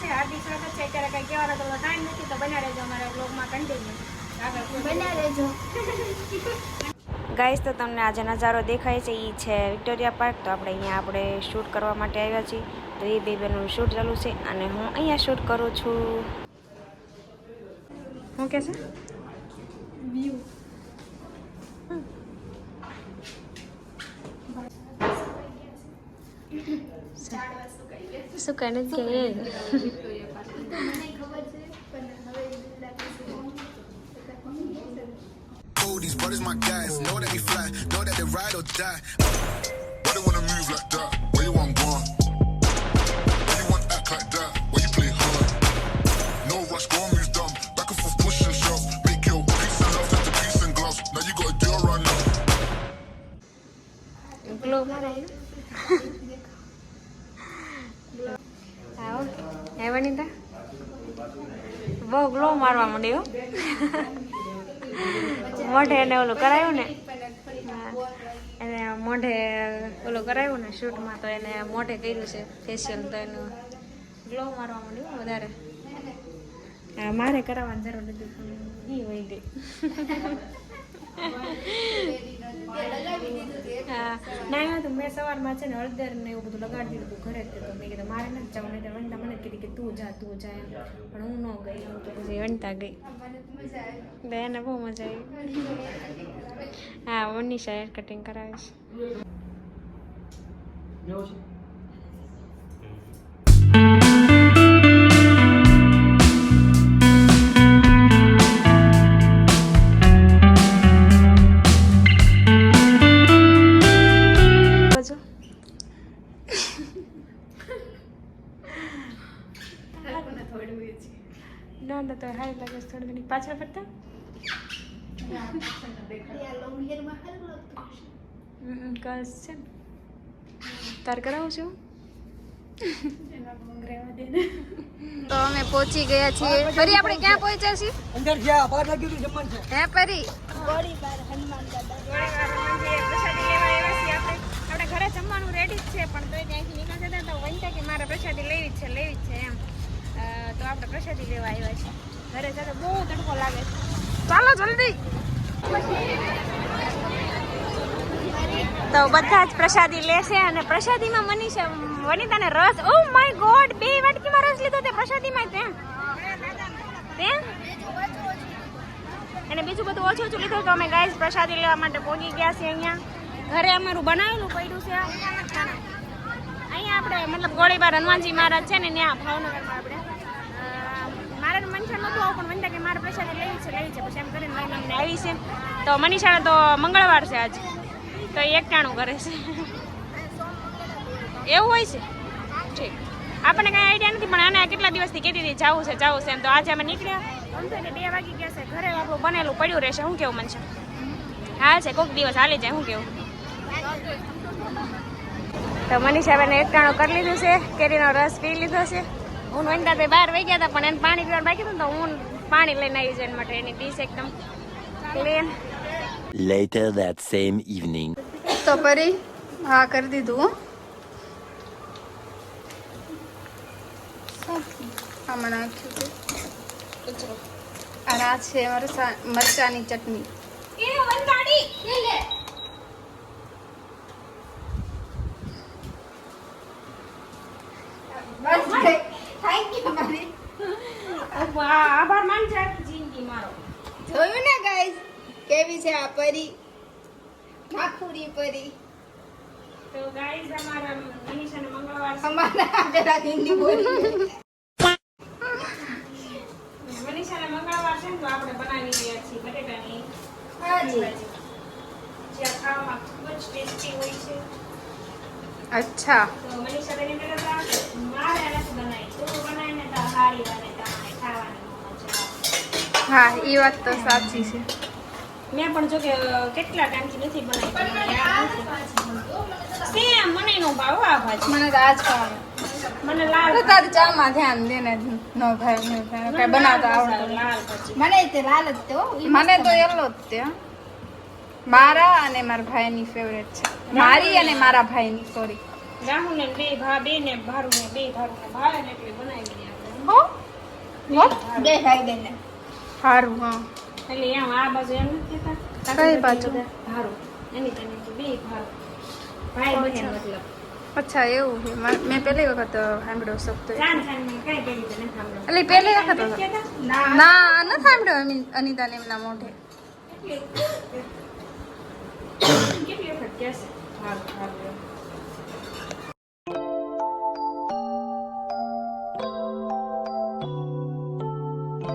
છે હાર્દિક સ્વાગત છે અત્યારે કંઈ કહેવાનો તો ટાઈમ નથી તો બના રહેજો અમારા બ્લોગમાં કન્ટિન્યુ આગળ બના રહેજો. ગાઈસ તો તમને આજે નજારો દેખાય છે એ છે વિક્ટોરિયા પાર્ક તો આપણે અહીંયા આપણે શૂટ કરવા માટે આવ્યા છીએ. તો એ બે બેનું શૂટ ચાલુ છે અને હું અહીંયા શૂટ કરું છું. શું કે છે? વ્યૂ શું કહે કે મને ખબર છે પણ હવે Oh, these brothers my guys. Know that we fly, know that they ride or die. Why they wanna move like that? Vanita બહુ ગ્લો મારવા માંડ્યો. મોઢે એને ઓલું કરાયું ને. એને મોઢે ઓલું કરાયું ને શૂટમાં તો એને મોઢે કર્યું છે ફેશિયલ તો એનું ગ્લો મારવા માંડ્યું વધારે. મારે કરાવવાની જરૂર નથી હોય તે. ના તો મેં સવારમાં છે ને હળદર ને એવું બધું લગાડી દીધું ઘરે તો મેં. કીધું મારે નથી તો વનિતા મને કીધી કે તું જા તું જા એમ. પણ હું ન ગઈ. હું તો પછી વણતા ગઈ. એને બહુ મજા આવી. હા વનિશા હેર કટિંગ કરાવે ના ના તો હારી લાગે છે થોડી ઘણી પાછળ ફરતા કસ છે ને તાર કરાવું છું તો અમે પહોંચી ગયા છીએ ફરી આપણે ક્યાં પહોંચ્યા છીએ અંદર ગયા બાર વાગ્યું જમવાનું છે હે ફરી લેવા ઘરે બહુ તડકો લાગે છે. ચાલો જલ્દી. તો બધા જ પ્રસાદી લેશે અને પ્રસાદીમાં મનીષા વનિતાને રસ ઓ માય ગોડ બે વાટકીમાં રસ લીધો તે પ્રસાદીમાં તેમ. તેમ? અને બીજું બધું ઓછું ઓછું લીધું તો અમે ગાઈસ પ્રસાદી લેવા માટે પહોંચી ગયા છીએ અહીંયા. ઘરે અમારું બનાવેલું પડ્યું છે. અહીંયા આપણે, મતલબ ગોળીબાર હનુમાનજી મહારાજ છે ને ત્યાં ભાવનગરમાં આપણે મારે તો મનસા નહોતું આવું પણ કે મારે પ્રસાદી લેવી છે લેવી છે. પછી એમ કરીને લઈને અમને આવી છે. તો મનીષાને તો મંગળવાર છે આજ. તો એ એકટાણું કરે છે. એવું હોય છે? ઠીક. આપણને કાંઈ આઈડિયા નથી પણ આને કેટલા દિવસથી કહેતી હતી જવું છે જવું છે. એમ તો આજે અમે નીકળ્યા. આમ ને બે વાગી ગયા છે. ઘરે આપણું બનેલું પડ્યું રહેશે. શું કેવું મનશે હા છે કોઈક દિવસ હાલી જાય. શું કેવું? તો મનીષાબેને એકટાણું કરી લીધું છે. કેરીનો રસ પી લીધો છે. હું બે બહાર વહી ગયા હતા પણ એને પાણી પીવાનું બાકી હતું તો હું પાણી લઈને આવી જાય માટે એની ડીશ એકદમ clean later that same evening તો ફરી હા કરી દીધું. આમાં નાખ્યું છે. અને આ છે મરચા મરચાની ચટણી. આભાર માન છે આખી જિંદગી મારો જોયું ને ગાઈસ કેવી છે આ પરી? ઠાકુરી પરી. તો ગાઈઝ અમારા મનીષાને મંગળવાર. અમારા પેલા હિન્દી બોલી મનીષાને મંગળવાર છે ને તો આપણે બનાવી રહ્યા છીએ બટેટાની. ભાજી જે ખાવામાં ખૂબ જ ટેસ્ટી હોય છે. અચ્છા. તો મનીષા બેન મારે નથી બનાવી તું બનાવીને તો હારી બને તમારે ખાવાની મજા આવે." હા એ વાત તો સાચી છે. મેં પણ જો કે કેટલા ટાઈમથી નથી બનાવી. મને સેમ મને નો ભાવ આ ભાજી. મને તો આજ ખાવાનું મને લાલ તો તારી ચામાં ધ્યાન દે ને નો ભાઈ નો ભાઈ કઈ બનાવતા આવડતું લાલ ભાજી મને તે લાલ જ તો મને તો યલો જ તે મારા અને મારા ભાઈની ફેવરેટ છે. મારી અને મારા ભાઈની સોરી રાહુલ ને બે ભા બે ને ભારું ને બે ભારું ને ભાવે ને એટલે બનાવી હો? બેન હા. એટલે એમ આ બાજુ એમ નથી કહેતા કઈ બાજુ? હારું. એની તને બે ભારું. ભાઈ બહેન મતલબ. અચ્છા એવું છે. મેં પહેલી વખત સાંભળ્યો શબ્દ એટલે પહેલી વખત ના ન સાંભળ્યો અનિતા એમના મોઢે. કેટલી વખત